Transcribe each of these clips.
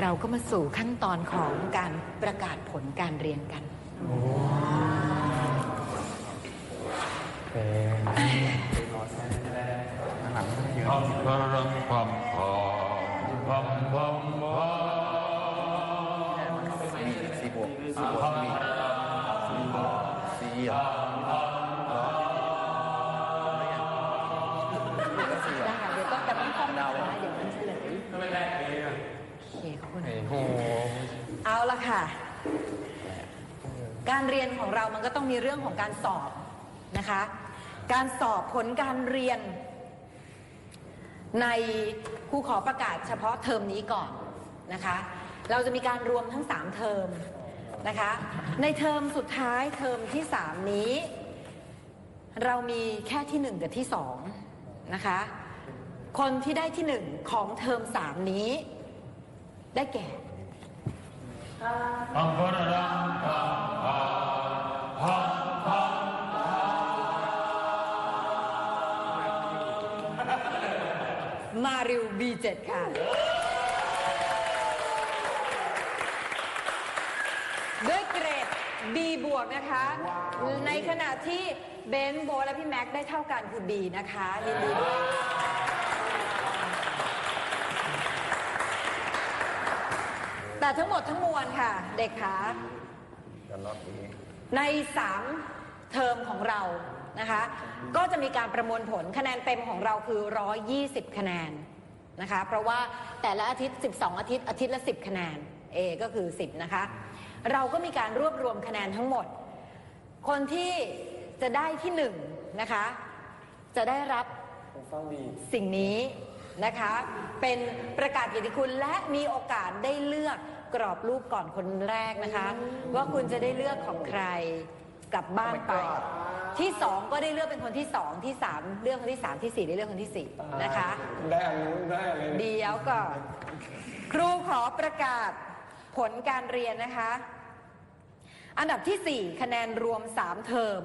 เราก็มาสู่ขั้นตอนของการประกาศผลการเรียนกันพัมพรังพัมพาพัมพัมพาสี่บวกสี่บวกสี่สี่เหรอก็ ค่ะ การเรียนของเรามันก็ต้องมีเรื่องของการสอบนะคะ การสอบผลการเรียน ในครูขอประกาศเฉพาะเทอมนี้ก่อนนะคะ เราจะมีการรวมทั้ง 3 เทอมนะคะ ในเทอมสุดท้ายเทอมที่ 3 นี้ เรามีแค่ที่ 1 กับที่2นะคะ คนที่ได้ที่ 1 ของเทอม 3 นี้ ได้แก่ มพรังพัมพาพัมพัมมาริว B7 ค่ะ ด้วยเกรด B บวกนะคะ ในขณะที่เบนซ์โบทและพี่แม็กซ์ได้เท่ากันคือ B นะคะยินดีด้วย แต่ทั้งหมดทั้งมวลค่ะ เด็กขาจะรอบนี้ใน 3 เทอมของเรานะคะ ก็จะมีการประมวลผลคะแนนเต็มของเราคือ 120 คะแนนนะคะ เพราะว่าแต่ละอาทิตย์ 12 อาทิตย์ อาทิตย์ละ 10 คะแนน A ก็คือ 10 นะคะ เราก็มีการรวบรวมคะแนนทั้งหมด คนที่จะได้ที่1นะคะ จะได้รับสิ่งนี้ นะคะ เป็นประกาศเกียรติคุณและมีโอกาสได้เลือกกรอบรูปก่อนคนแรกนะคะ ว่าคุณจะได้เลือกของใครกลับบ้านไป ที่สองก็ได้เลือกเป็นคนที่สองที่สามเลือกคนที่สามที่สี่ได้เลือกคนที่สี่นะคะ ได้อันนู้นได้อะไรเดี๋ยวก่อนครูขอประกาศผลการเรียนนะคะ อันดับที่ 4 คะแนนรวม 3 เทอม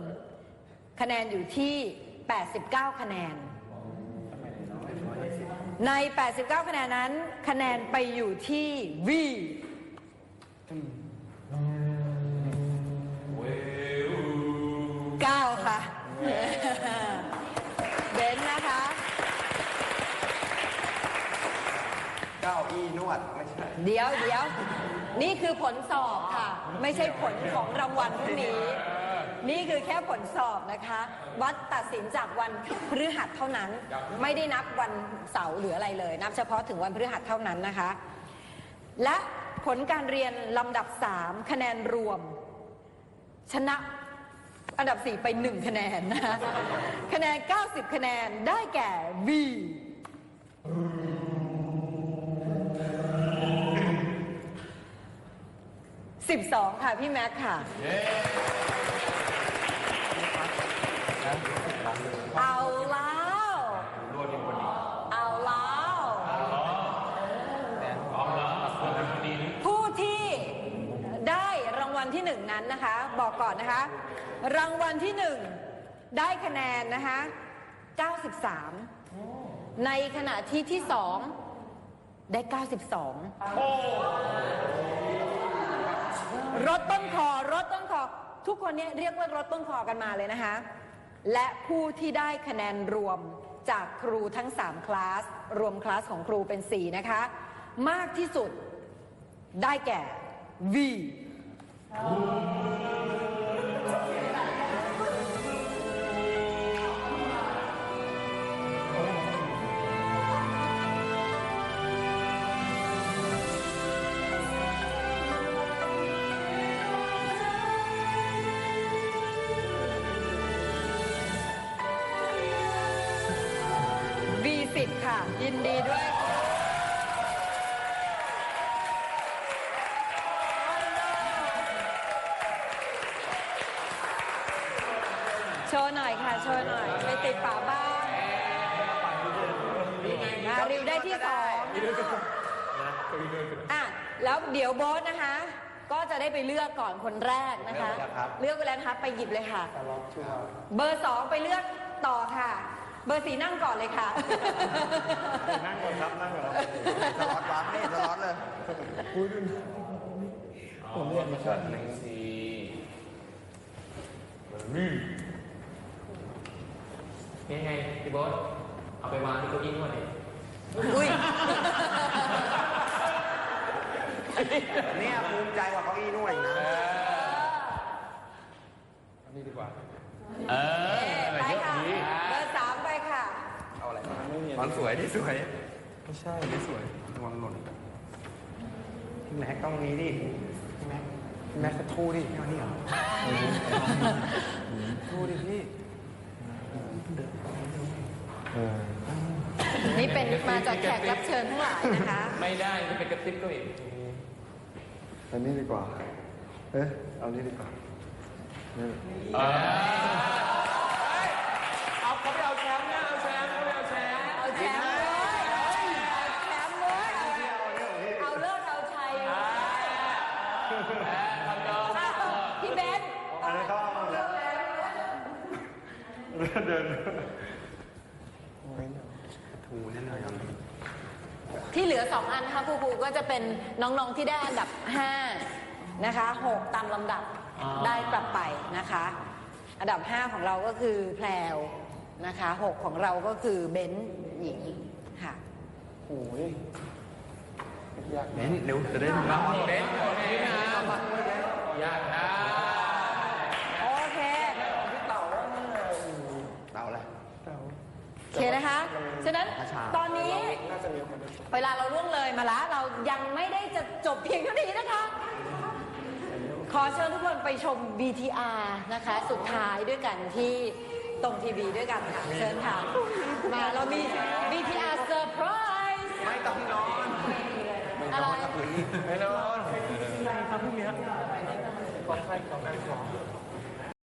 คะแนนอยู่ที่ 89 คะแนน ใน 89 คะแนนนั้น คะแนนไปอยู่ที่ V 9ค่ะ เบนซ์นะคะ เก้าอี้นวดไม่ใช่ เดี๋ยวเดี๋ยวนี่คือผลสอบค่ะ ไม่ใช่ผลของรางวัลพรุ่งนี้ นี่คือแค่ผลสอบนะคะ วัดตัดสินจากวันพฤหัสเท่านั้น ไม่ได้นับวันเสาร์หรืออะไรเลย นับเฉพาะถึงวันพฤหัสเท่านั้นนะคะ และผลการเรียนลำดับ 3 คะแนนรวม ชนะอันดับ 4 ไป 1 คะแนนนะคะคะแนน 90 คะแนนได้แก่ V 12 ค่ะ พี่แม็กค่ะ เอาแล้วเอาแล้วผู้ที่ได้รางวัลที่หนึ่งนั้นนะคะ บอกก่อนนะคะ รางวัลที่หนึ่งได้คะแนนนะคะ 93 ในขณะที่ที่สองได้ 92 รถต้นคอรถต้นคอ ทุกคนเนี่ยเรียกว่ารถต้นคอกันมาเลยนะคะ และผู้ที่ได้คะแนนรวมจากครูทั้ง 3 คลาส รวมคลาสของครูเป็น 4 นะคะ มากที่สุดได้แก่ V ยินดีด้วยค่ะโชว์หน่อยค่ะ โชว์หน่อย ไปติดฝาบ้านมาริวได้ที่สองอะแล้วเดี๋ยวโบสนะคะ ก็จะได้ไปเลือกก่อนคนแรกนะคะ เลือกไปแล้วนะคะไปหยิบเลยค่ะ เบอร์สองไปเลือกต่อค่ะ เบอร์สี่นั่งก่อนเลยค่ะ นั่งก่อนครับ นั่งก่อนครับสล็อตวางนี่สล็อตเลยสผมเรียนมาสักหนึ่งทีนี่นี่ไงพี่โบอสเอาไปวางที่เก้าอี้นวดดิอุ้ยเนี่ยภูมิใจกว่าเก้าอี้นวดอีกนะ อันนี้ดีกว่า เออ ไป เยอะ ค่ะ ดี เบอร์สามไปค่ะ เอาอะไรมามัน สวยที่สวยไม่ใช่ไม่สวยระวังหล่นพี่แม็กต้องนี้ดิพี่แม็กพี่แม็กสักทูดิไม่เอานี่เหรอทูดิพี่นี่เป็นมาจากแขกรับเชิญทั้งหลายนะคะ ไม่ได้จะเป็นกระติบก็อีกอันนี้ดีกว่า เอ๊ะ เอานี้ดีกว่านี่เอาเขาไปเอาแชมป์นะเอาแชมป์เขาไปเอาแชมป์ เอาแชมป์เลยเอาแชมป์เลยเอาเลิศเอาชัยอ้าวพี่เบน อันนี้นเขาเอาหมดแล้ว เดินทูแน่นอนครับที่เหลือสองอันนะคะครูครูก็จะเป็นน้องๆที่ได้อันดับ 5 นะคะ 6 ตามลำดับได้กลับไปนะคะ อันดับ 5 ของเราก็คือแพรวนะคะ 6 ของเราก็คือเบนซ์หญิงค่ะโอ้ยยากเบนซ์เร็วจะได้เราเด่นคนนี้นะยากนะ โอเค เต่าอะไร โอ เคนะคะ ฉะนั้นตอนนี้เวลาเราล่วงเลยมาแล้วเรายังไม่ได้จะจบเพียงเท่านี้นะคะ ขอเชิญทุกคนไปชม BTR นะคะ สุดท้ายด้วยกันที่ตรงทีวีด้วยกันค่ะ เชิญค่ะ มาเรามี BTR Surprise ไม่ต้องนอนอะไรไม่นอนครับพรุ่งนี้กองไฟกองการสอง